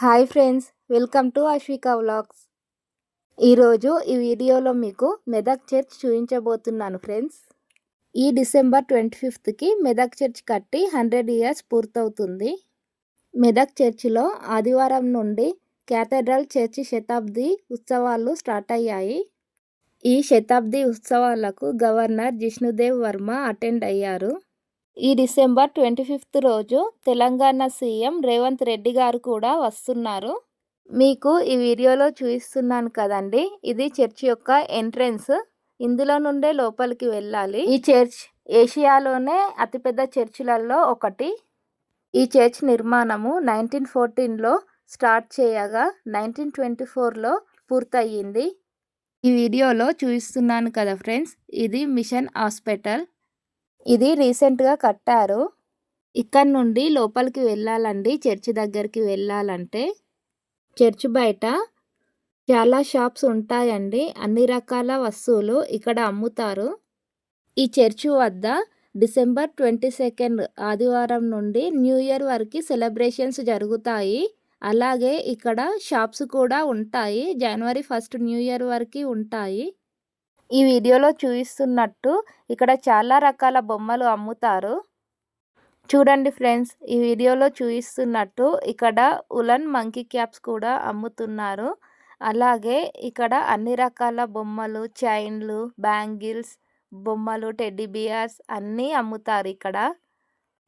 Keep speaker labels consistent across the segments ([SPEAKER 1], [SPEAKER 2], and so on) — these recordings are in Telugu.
[SPEAKER 1] Hi friends welcome to Ashvika vlogs. ఈరోజు ఈ వీడియోలో మీకు మెదక్ చర్చ్ చూపించబోతున్నాను ఫ్రెండ్స్. ఈ డిసెంబర్ ట్వంటీ ఫిఫ్త్కి మెదక్ చర్చ్ కట్టి హండ్రెడ్ ఇయర్స్ పూర్తవుతుంది. మెదక్ చర్చిలో ఆదివారం నుండి క్యాథడ్రల్ చర్చి శతాబ్ది ఉత్సవాలు స్టార్ట్ అయ్యాయి. ఈ శతాబ్ది ఉత్సవాలకు గవర్నర్ జిష్ణుదేవ్ వర్మ అటెండ్ అయ్యారు. ఈ డిసెంబర్ ట్వంటీ ఫిఫ్త్ రోజు తెలంగాణ సీఎం రేవంత్ రెడ్డి గారు కూడా వస్తున్నారు. మీకు ఈ వీడియోలో చూపిస్తున్నాను కదండి. ఇది చర్చ్ యొక్క ఎంట్రెన్స్. ఇందులో నుండే లోపలికి వెళ్ళాలి. ఈ చర్చ్ ఏషియాలోనే అతిపెద్ద చర్చిలలో ఒకటి. ఈ చర్చ్ నిర్మాణము నైన్టీన్ ఫోర్టీన్లో స్టార్ట్ చేయగా నైన్టీన్ ట్వంటీ ఫోర్లో పూర్తయింది ఈ వీడియోలో చూపిస్తున్నాను కదా ఫ్రెండ్స్. ఇది మిషన్ హాస్పిటల్. ఇది రీసెంట్గా కట్టారు. ఇక్కడ నుండి లోపలికి వెళ్ళాలండి. చర్చి దగ్గరికి వెళ్ళాలంటే. చర్చ్ బయట చాలా షాప్స్ ఉంటాయండి. అన్ని రకాల వస్తువులు ఇక్కడ అమ్ముతారు. ఈ చర్చి వద్ద డిసెంబర్ ట్వంటీ సెకండ్ ఆదివారం నుండి న్యూ ఇయర్ వరకు సెలబ్రేషన్స్ జరుగుతాయి. అలాగే ఇక్కడ షాప్స్ కూడా ఉంటాయి. జనవరి ఫస్ట్ న్యూ ఇయర్ వరకు ఉంటాయి. ఈ వీడియోలో చూపిస్తున్నట్టు ఇక్కడ చాలా రకాల బొమ్మలు అమ్ముతారు. చూడండి ఫ్రెండ్స్ ఈ వీడియోలో చూపిస్తున్నట్టు ఇక్కడ ఉలన్ మంకీ క్యాప్స్ కూడా అమ్ముతున్నారు. అలాగే ఇక్కడ అన్ని రకాల బొమ్మలు చైన్లు బ్యాంగిల్స్ బొమ్మలు టెడ్డీ బియర్స్ అన్నీ అమ్ముతారు ఇక్కడ.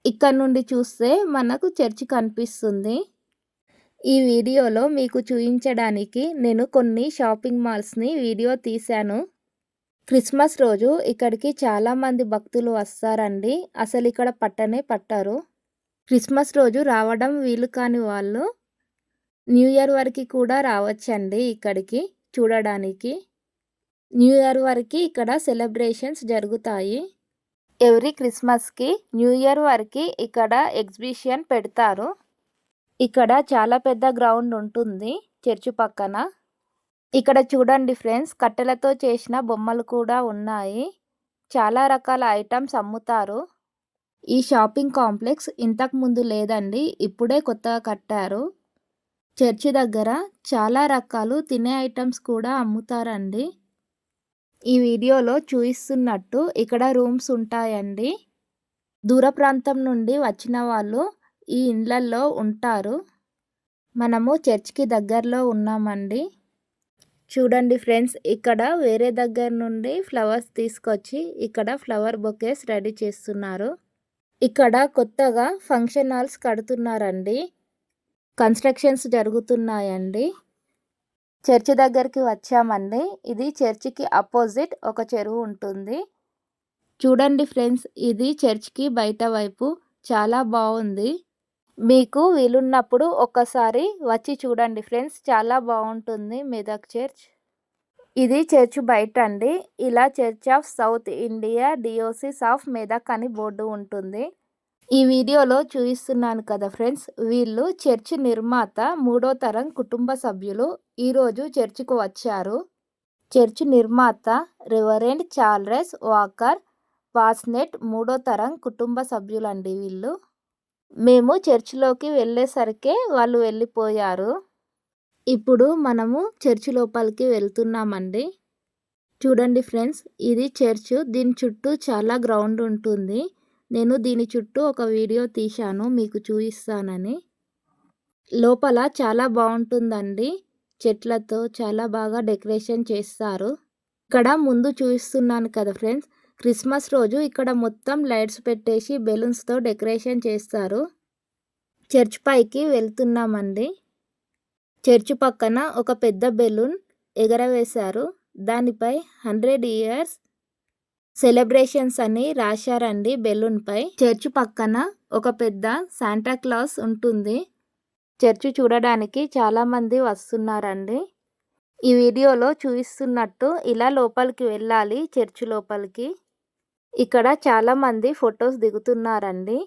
[SPEAKER 1] ఇక్కడ నుండి చూస్తే మనకు చర్చి కనిపిస్తుంది. ఈ వీడియోలో మీకు చూపించడానికి నేను కొన్ని షాపింగ్ మాల్స్ని వీడియో తీశాను. క్రిస్మస్ రోజు ఇక్కడికి చాలామంది భక్తులు వస్తారండి. అసలు ఇక్కడ పట్టనే పట్టారు. క్రిస్మస్ రోజు రావడం వీలు కాని వాళ్ళు న్యూ ఇయర్ వరకు కూడా రావచ్చండి ఇక్కడికి చూడడానికి. న్యూ ఇయర్ వరకు ఇక్కడ సెలబ్రేషన్స్ జరుగుతాయి. ఎవ్రీ క్రిస్మస్కి న్యూ ఇయర్ వరకు ఇక్కడ ఎగ్జిబిషన్ పెడతారు. ఇక్కడ చాలా పెద్ద గ్రౌండ్ ఉంటుంది చర్చి పక్కన. ఇక్కడ చూడండి ఫ్రెండ్స్ కట్టెలతో చేసిన బొమ్మలు కూడా ఉన్నాయి. చాలా రకాల ఐటమ్స్ అమ్ముతారు. ఈ షాపింగ్ కాంప్లెక్స్ ఇంతకు ముందు లేదండి ఇప్పుడే కొత్తగా కట్టారు. చర్చి దగ్గర చాలా రకాలు తినే ఐటమ్స్ కూడా అమ్ముతారండి. ఈ వీడియోలో చూపిస్తున్నట్టు ఇక్కడ రూమ్స్ ఉంటాయండి. దూర ప్రాంతం నుండి వచ్చిన వాళ్ళు ఈ ఇండ్లల్లో ఉంటారు. మనము చర్చ్కి దగ్గరలో ఉన్నామండి. చూడండి ఫ్రెండ్స్ ఇక్కడ వేరే దగ్గర నుండి ఫ్లవర్స్ తీసుకొచ్చి ఇక్కడ ఫ్లవర్ బొకేస్ రెడీ చేస్తున్నారు. ఇక్కడ కొత్తగా ఫంక్షన్ హాల్స్ కడుతున్నారండి. కన్స్ట్రక్షన్స్ జరుగుతున్నాయండి. చర్చి దగ్గరికి వచ్చామండి. ఇది చర్చికి అపోజిట్ ఒక చెరువు ఉంటుంది. చూడండి ఫ్రెండ్స్ ఇది చర్చ్కి బయట వైపు. చాలా బాగుంది. మీకు వీలున్నప్పుడు ఒక్కసారి వచ్చి చూడండి ఫ్రెండ్స్. చాలా బాగుంటుంది మెదక్ చర్చ్. ఇది చర్చ్ బయట అండి. ఇలా church of south India diocese of Medak అని బోర్డు ఉంటుంది. ఈ వీడియోలో చూపిస్తున్నాను కదా ఫ్రెండ్స్. వీళ్ళు చర్చ్ నిర్మాత మూడో తరం కుటుంబ సభ్యులు ఈరోజు చర్చికి వచ్చారు. చర్చ్ నిర్మాత రివరెండ్ చార్లెస్ వాకర్ పాస్నెట్ మూడో తరం కుటుంబ సభ్యులండి వీళ్ళు. మేము చర్చిలోకి వెళ్ళేసరికే వాళ్ళు వెళ్ళిపోయారు. ఇప్పుడు మనము చర్చి లోపలికి వెళ్తున్నామండి. చూడండి ఫ్రెండ్స్ ఇది చర్చ్. దీని చుట్టూ చాలా గ్రౌండ్ ఉంటుంది. నేను దీని చుట్టూ ఒక వీడియో తీశాను మీకు చూపిస్తానని. లోపల చాలా బాగుంటుందండి. చెట్లతో చాలా బాగా డెకరేషన్ చేస్తారు. ఇక్కడ ముందు చూపిస్తున్నాను కదా ఫ్రెండ్స్ క్రిస్మస్ రోజు ఇక్కడ మొత్తం లైట్స్ పెట్టేసి బెలూన్స్తో డెకరేషన్ చేస్తారు. చర్చ్ పైకి వెళ్తున్నామండి. చర్చ్ పక్కన ఒక పెద్ద బెలూన్ ఎగరవేశారు. దానిపై హండ్రెడ్ ఇయర్స్ సెలబ్రేషన్స్ అని రాశారండి బెలూన్పై చర్చ్ పక్కన ఒక పెద్ద శాంటాక్లాస్ ఉంటుంది. చర్చ్ చూడడానికి చాలామంది వస్తున్నారండి. ఈ వీడియోలో చూపిస్తున్నట్టు ఇలా లోపలికి వెళ్ళాలి చర్చ్ లోపలికి. ఇక్కడ చాలామంది ఫొటోస్ దిగుతున్నారండి.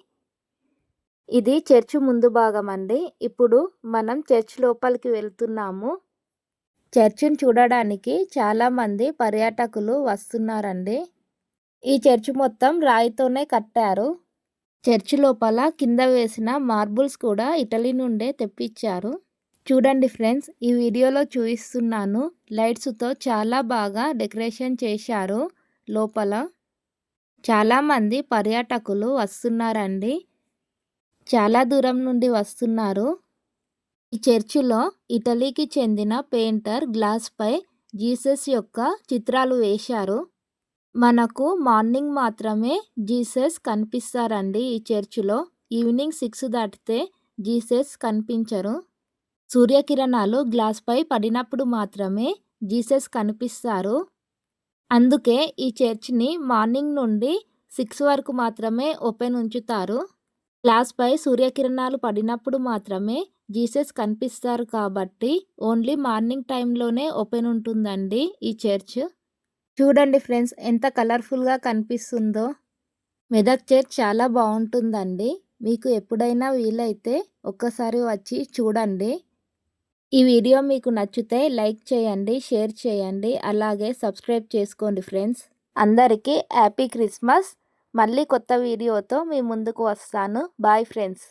[SPEAKER 1] ఇది చర్చ్ ముందు భాగం అండి. ఇప్పుడు మనం చర్చ్ లోపలికి వెళ్తున్నాము. చర్చిని చూడడానికి చాలామంది పర్యాటకులు వస్తున్నారండి. ఈ చర్చ్ మొత్తం రాయితోనే కట్టారు. చర్చ్ లోపల కింద వేసిన మార్బుల్స్ కూడా ఇటలీ నుండే తెప్పించారు. చూడండి ఫ్రెండ్స్ ఈ వీడియోలో చూపిస్తున్నాను. లైట్స్తో చాలా బాగా డెకరేషన్ చేశారు లోపల. చాలామంది పర్యాటకులు వస్తున్నారండి. చాలా దూరం నుండి వస్తున్నారు. ఈ చర్చిలో ఇటలీకి చెందిన పెయింటర్ గ్లాస్పై జీసస్ యొక్క చిత్రాలు వేశారు. మనకు మార్నింగ్ మాత్రమే జీసస్ కనిపిస్తారండి ఈ చర్చిలో. ఈవినింగ్ సిక్స్ దాటితే జీసస్ కనిపించరు. సూర్యకిరణాలు గ్లాస్పై పడినప్పుడు మాత్రమే జీసస్ కనిపిస్తారు. అందుకే ఈ చర్చ్ని మార్నింగ్ నుండి సిక్స్ వరకు మాత్రమే ఓపెన్ ఉంచుతారు. గ్లాస్పై సూర్యకిరణాలు పడినప్పుడు మాత్రమే జీసస్ కనిపిస్తారు కాబట్టి ఓన్లీ మార్నింగ్ టైంలోనే ఓపెన్ ఉంటుందండి ఈ చర్చ్. చూడండి ఫ్రెండ్స్ ఎంత కలర్ఫుల్గా కనిపిస్తుందో. మెదక్ చర్చ్ చాలా బాగుంటుందండి. మీకు ఎప్పుడైనా వీలైతే ఒక్కసారి వచ్చి చూడండి. ఈ వీడియో మీకు నచ్చితే లైక్ చేయండి షేర్ చేయండి అలాగే సబ్స్క్రైబ్ చేసుకోండి ఫ్రెండ్స్. అందరికీ హ్యాపీ క్రిస్మస్. మళ్ళీ కొత్త వీడియోతో మీ ముందుకు వస్తాను. Bye friends.